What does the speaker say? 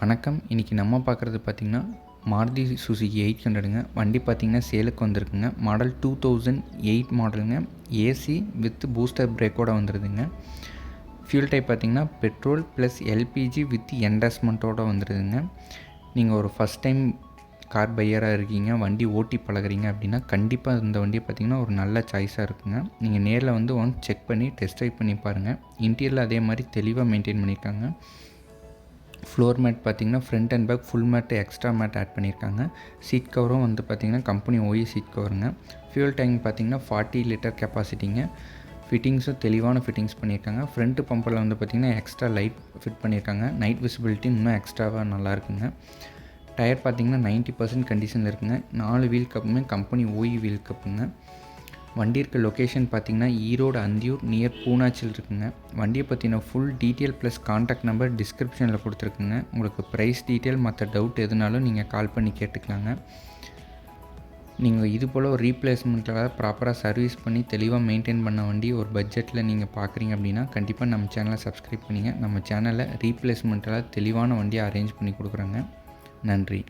வணக்கம். இன்றைக்கி நம்ம பார்க்குறது பார்த்திங்கன்னா மாருதி சுசுகி எயிட் ஹண்ட்ரடுங்க. வண்டி பார்த்திங்கன்னா சேலுக்கு வந்திருக்குங்க. மாடல் டூ தௌசண்ட் எயிட் மாடலுங்க. ஏசி வித் பூஸ்டர் பிரேக்கோடு வந்துடுதுங்க ஃபியூல் டைப் பார்த்திங்கன்னா பெட்ரோல் ப்ளஸ் எல்பிஜி வித் என்டாஸ்மெண்ட்டோடு வந்துடுதுங்க நீங்கள் ஒரு ஃபஸ்ட் டைம் கார் பையராக இருக்கீங்க வண்டி ஓட்டி பழகுறீங்க அப்படின்னா கண்டிப்பாக இந்த வண்டியை பார்த்திங்கன்னா ஒரு நல்ல சாய்ஸாக இருக்குங்க. நீங்கள் நேரில் வந்து ஒன் செக் பண்ணி டெஸ்ட் ட்ரைவ் பண்ணி பாருங்கள் இன்டீரியரில் அதே மாதிரி தெளிவாக மெயின்டைன் பண்ணியிருக்காங்க. ஃப்ளோர் மேட் பார்த்திங்கன்னா front and back full mat extra mat add பண்ணியிருக்காங்க. சீட் கவரும் வந்து பார்த்திங்கன்னா கம்பெனி ஓய் சீட் கவருங்க ஃபியூல் டேங்க் பார்த்திங்கன்னா ஃபார்ட்டி லிட்டர் கெப்பாசிட்டிங்க ஃபிட்டிங்ஸும் தெளிவான ஃபிட்டிங்ஸ் பண்ணியிருக்காங்க. ஃப்ரண்ட்டு பம்பரில் வந்து பார்த்திங்கன்னா எக்ஸ்ட்ரா லைட் ஃபிட் பண்ணியிருக்காங்க. நைட் விசிபிலிட்டி இன்னும் எக்ஸ்ட்ராவாக நல்லா இருக்குங்க. டயர் பார்த்திங்கன்னா நைன்ட்டி பர்சன்ட் கண்டிஷனில் இருக்குங்க. நாலு வீல் கப்புமே கம்பெனி ஓய் வீல் கப்புங்க வண்டி இருக்க லொக்கேஷன் பார்த்தீங்கன்னா ஈரோடு அந்தியூர் நியர் பூனாச்சில் இருக்குங்க. வண்டியை பற்றின full detail plus contact number டிஸ்கிரிப்ஷனில் கொடுத்துருக்குங்க. உங்களுக்கு ப்ரைஸ் டீட்டெயில் மற்ற டவுட் எதுனாலும் நீங்கள் கால் பண்ணி கேட்டுக்கலாங்க. நீங்கள் இது போல் ஒரு ரீப்ளேஸ்மெண்ட்டில் ப்ராப்பராக சர்வீஸ் பண்ணி தெளிவாக மெயின்டைன் பண்ண வண்டி ஒரு பட்ஜெட்டில் நீங்கள் பார்க்குறீங்க அப்படின்னா கண்டிப்பாக நம்ம சேனலை சப்ஸ்கிரைப் பண்ணிங்க. நம்ம சேனலில் ரீப்ளேஸ்மெண்ட்டில் தெளிவான வண்டியை அரேஞ்ச் பண்ணி கொடுக்குறோங்க. நன்றி.